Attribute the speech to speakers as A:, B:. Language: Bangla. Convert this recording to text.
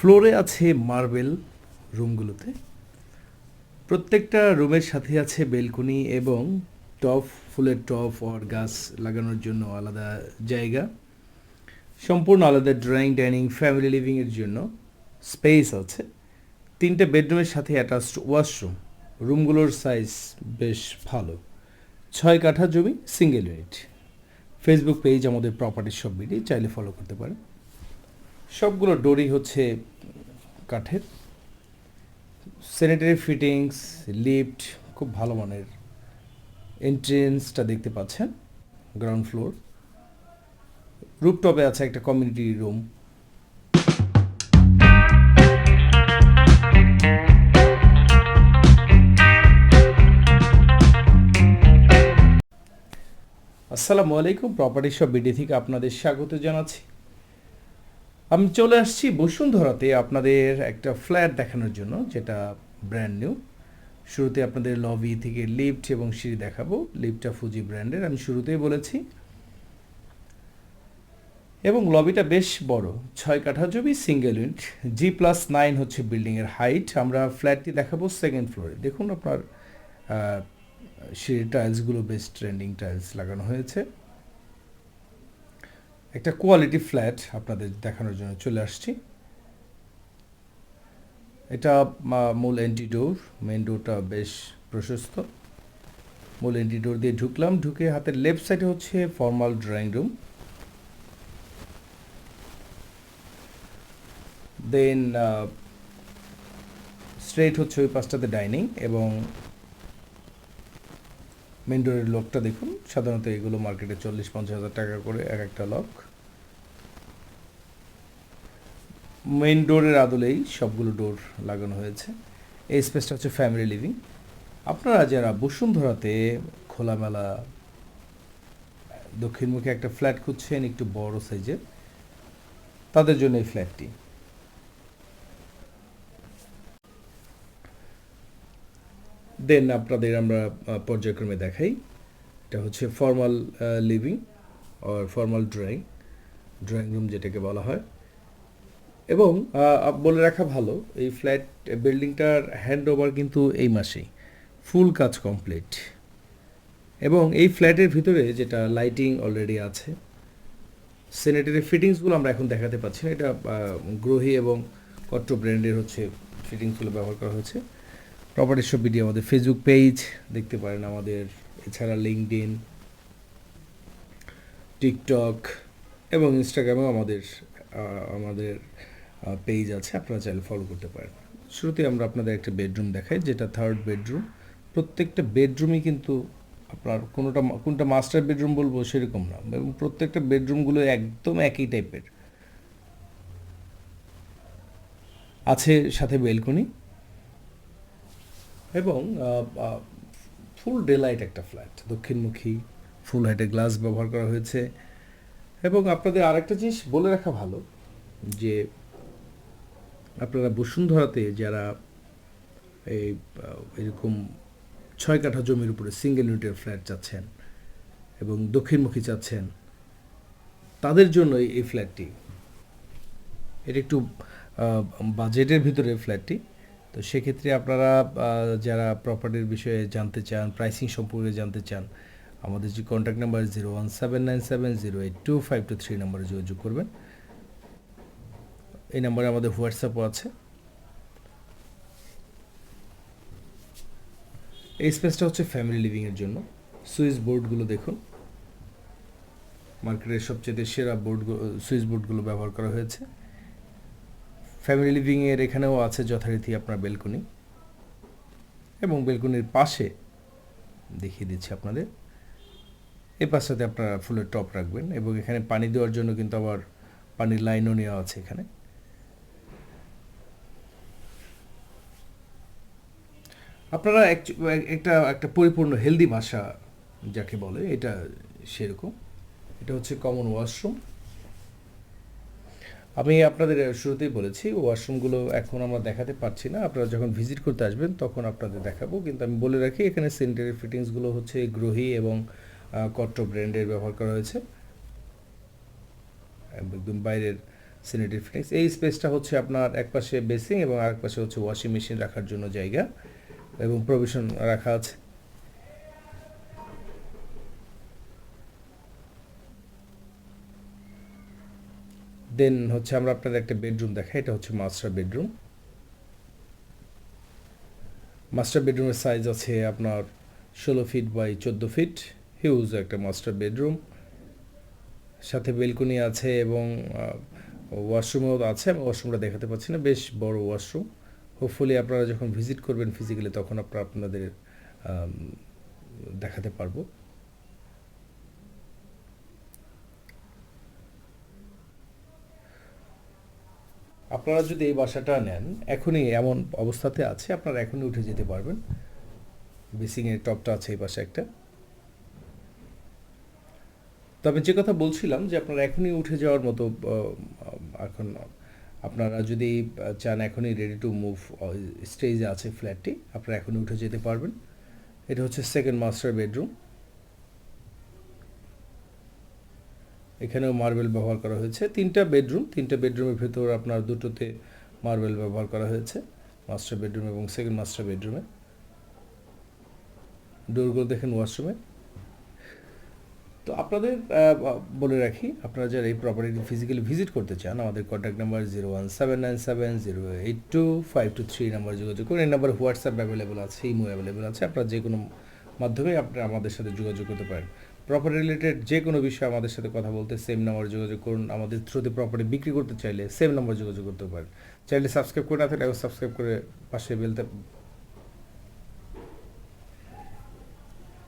A: ফ্লোরে আছে মার্বেল রুমগুলোতে। প্রত্যেকটা রুমের সাথে আছে বেলকনি এবং টপ ফুলের টপ অর গাছ লাগানোর জন্য আলাদা জায়গা। সম্পূর্ণ আলাদা ড্রয়িং, ডাইনিং, ফ্যামিলি লিভিংয়ের জন্য স্পেস আছে। তিনটে বেডরুমের সাথে অ্যাটাচড ওয়াশরুম। রুমগুলোর সাইজ বেশ ভালো। ছয় কাঠা জমি, সিঙ্গেল ইউনিট। ফেসবুক পেজ আমাদের প্রপার্টির সব ভিডিও চাইলে ফলো করতে পারেন। সবগুলো ডোরই হচ্ছে কাঠের। স্যানিটারি ফিটিংস লিফট খুব ভালো মানের। এন্ট্রেন্সটা দেখতে পাচ্ছেন গ্রাউন্ড ফ্লোর রুপটপে আছে একটা কমিউনিটি রুম আসসালামু আলাইকুম প্রপার্টি সব বিডি থেকে আপনাদের স্বাগত জানাচ্ছি। আমি চলে আসছি বসুন্ধরাতে আপনাদের একটা ফ্ল্যাট দেখানোর জন্য, যেটা ব্র্যান্ড নিউ শুরুতে আপনাদের লবি থেকে লিফট এবং সিঁড়ি দেখাবো। লিফটটা ফুজি ব্র্যান্ডের আমি শুরুতেই বলেছি। এবং লবিটা বেশ বড়, ছয় কাঠা জমি single unit G plus nine হচ্ছে বিল্ডিংয়ের হাইট আমরা ফ্ল্যাটটি দেখাবো সেকেন্ড ফ্লোরে দেখুন আপনার সিঁড়ির টাইলসগুলো বেশ ট্রেন্ডিং টাইলস লাগানো হয়েছে। একটা কোয়ালিটি ফ্ল্যাট আপনাদের দেখানোর জন্য চলে আসছি। এটা মূল এন্ট্রি ডোর মেন ডোরটা বেশ প্রশস্ত। মূল এন্ট্রি ডোর দিয়ে ঢুকলাম, ঢুকে হাতের লেফট সাইডে হচ্ছে formal drawing room then straight হচ্ছে ওই পাশটাতে ডাইনিং এবং মেন ডোরের লকটা দেখুন। সাধারণত এগুলো মার্কেটে চল্লিশ, পঞ্চাশ হাজার টাকা করে এক একটা লক মেন ডোরের আদলেই সবগুলো ডোর লাগানো হয়েছে। এই স্পেসটা হচ্ছে ফ্যামিলি লিভিং আপনারা যারা বসুন্ধরাতে খোলামেলা, দক্ষিণমুখী একটা ফ্ল্যাট খুঁজছেন, একটু বড় সাইজের তাদের জন্য এই ফ্ল্যাটটি দেন আপনাদের আমরা পর্যায়ক্রমে দেখাই। এটা হচ্ছে formal living or formal drawing drawing room যেটাকে বলা হয়। এবং বলে রাখা ভালো, এই ফ্ল্যাট বিল্ডিংটার হ্যান্ড ওভার কিন্তু এই মাসেই ফুল কাজ কমপ্লিট এবং এই ফ্ল্যাটের ভিতরে যেটা লাইটিং অলরেডি আছে স্যানিটারি ফিটিংসগুলো আমরা এখন দেখাতে পাচ্ছি না। এটা গ্রহী এবং কট্ট ব্র্যান্ডের হচ্ছে ফিটিংসগুলো ব্যবহার করা হয়েছে। প্রপার্টি সব ভিডিও আমাদের ফেসবুক পেজ দেখতে পারেন আমাদের এছাড়া লিঙ্কডিন টিকটক এবং ইনস্টাগ্রামেও আমাদের আমাদের পেজ আছে, আপনারা চাইলে ফলো করতে পারেন। শুরুতে আমরা আপনাদের একটা বেডরুম দেখাই, যেটা থার্ড বেডরুম প্রত্যেকটা বেডরুমই কিন্তু আপনার কোনোটা, কোনটা মাস্টার বেডরুম বলব সেরকম না, এবং প্রত্যেকটা বেডরুমগুলো একদম একই টাইপের আছে সাথে বেলকনি এবং ফুল ডেলাইট একটা ফ্ল্যাট, দক্ষিণমুখী, ফুল হাইটের গ্লাস ব্যবহার করা হয়েছে। এবং আপনাদের আরেকটা জিনিস বলে রাখা ভালো, যে আপনারা বসুন্ধরাতে যারা এই এরকম ছয় কাঠা জমির উপরে সিঙ্গেল ইউনিটের ফ্ল্যাট চাচ্ছেন এবং দক্ষিণমুখী চাচ্ছেন, তাদের জন্য এই ফ্ল্যাটটি এটা একটু বাজেটের ভিতরে ফ্ল্যাটটি তো সেক্ষেত্রে আপনারা যারা প্রপার্টির বিষয়ে জানতে চান প্রাইসিং সম্পর্কে জানতে চান, আমাদের যে contact number zero one seven nine seven zero eight two five two three নাম্বারে যোগাযোগ করবেন। এই নাম্বারে আমাদের হোয়াটসঅ্যাপও আছে। এই স্পেসটা হচ্ছে ফ্যামিলি লিভিংয়ের জন্য। সুইচ বোর্ডগুলো দেখুন। মার্কেটের সবচেয়ে সেরা বোর্ড সুইচ বোর্ডগুলো ব্যবহার করা হয়েছে। ফ্যামিলি লিভিংয়ের এখানেও আছে যথারীতি আপনার বেলকনি। এবং বেলকনির পাশে দেখিয়ে দিচ্ছি আপনাদের। এই পাশটাতে আপনারা ফুলের টপ রাখবেন এবং এখানে পানি দেওয়ার জন্য কিন্তু আবার পানির লাইনও নেওয়া আছে এখানে। আপনারা একটা একটা পরিপূর্ণ হেলদি বাসা যাকে বলে, এটা সেরকম। এটা হচ্ছে কমন ওয়াশরুম আমি আপনাদের শুরুতেই বলেছি ওয়াশরুমগুলো এখন আমরা দেখাতে পারছি না। আপনারা যখন ভিজিট করতে আসবেন, তখন আপনাদের দেখাবো। কিন্তু আমি বলে রাখি, এখানে সেন্টারি ফিটিংসগুলো হচ্ছে গ্রোহি এবং কট্টো ব্র্যান্ডের ব্যবহার করা হয়েছে। একদম বাইরের স্যানিটারি ফিটিংস এই স্পেসটা হচ্ছে আপনার এক পাশে বেসিং এবং আরেক পাশে হচ্ছে ওয়াশিং মেশিন রাখার জন্য জায়গা এবং প্রভিশন রাখা আছে। দেন হচ্ছে আমরা আপনাদের একটা বেডরুম দেখাই, এটা হচ্ছে মাস্টার বেডরুম। মাস্টার বেডরুমের সাইজ আছে আপনার ষোলো ফিট বাই চোদ্দ ফিট হিউজ একটা মাস্টার বেডরুম সাথে বেলকনি আছে এবং ওয়াশরুমও আছে আমি ওয়াশরুমটা দেখাতে পাচ্ছি না, বেশ বড় ওয়াশরুম হোপফুলি আপনারা যখন ভিজিট করবেন ফিজিক্যালি তখন আপনারা আপনাদের দেখাতে পারব। আপনারা যদি এই বাসাটা নেন, এখনই এমন অবস্থাতে আছে, আপনারা এখনই উঠে যেতে পারবেন। বেসিংয়ের টপটা আছে এই পাশে একটা। তবে যে কথা বলছিলাম যে আপনারা এখনই উঠে যাওয়ার মতো এখন আপনারা যদি চান এখনই রেডি টু মুভ স্টেজে আছে ফ্ল্যাটটি আপনারা এখনই উঠে যেতে পারবেন। এটা হচ্ছে সেকেন্ড মাস্টার বেডরুম এখানেও মার্বেল ব্যবহার করা হয়েছে। তিনটা বেডরুম, তিনটা বেডরুমের ভেতর আপনার দুটোতে মার্বেল ব্যবহার করা হয়েছে, মাস্টার বেডরুম এবং সেকেন্ড মাস্টার বেডরুমে। ডোরগুলো দেখেন ওয়াশরুমে। তো আপনাদের বলে রাখি, আপনারা যারা এই প্রপার্টিটি ফিজিক্যালি ভিজিট করতে চান, আমাদের contact number zero one seven nine seven zero eight two five two three number যোগাযোগ করুন। এই নাম্বার হোয়াটসঅ্যাপ অ্যাভেলেবেল আছে, ইমো অ্যাভেলেবেল আছে। আপনারা যে কোনো মাধ্যমে আপনারা আমাদের সাথে যোগাযোগ করতে পারেন। প্রপার্টি রিলেটেড যে কোনো বিষয়ে আমাদের সাথে কথা বলতে সেম নাম্বার যোগাযোগ করুন। আমাদের থ্রুতে প্রপার্টি বিক্রি করতে চাইলে সেম নাম্বার যোগাযোগ করতে পারেন। চাইলে সাবস্ক্রাইব করে না থাকলে সাবস্ক্রাইব করে পাশে বেলতে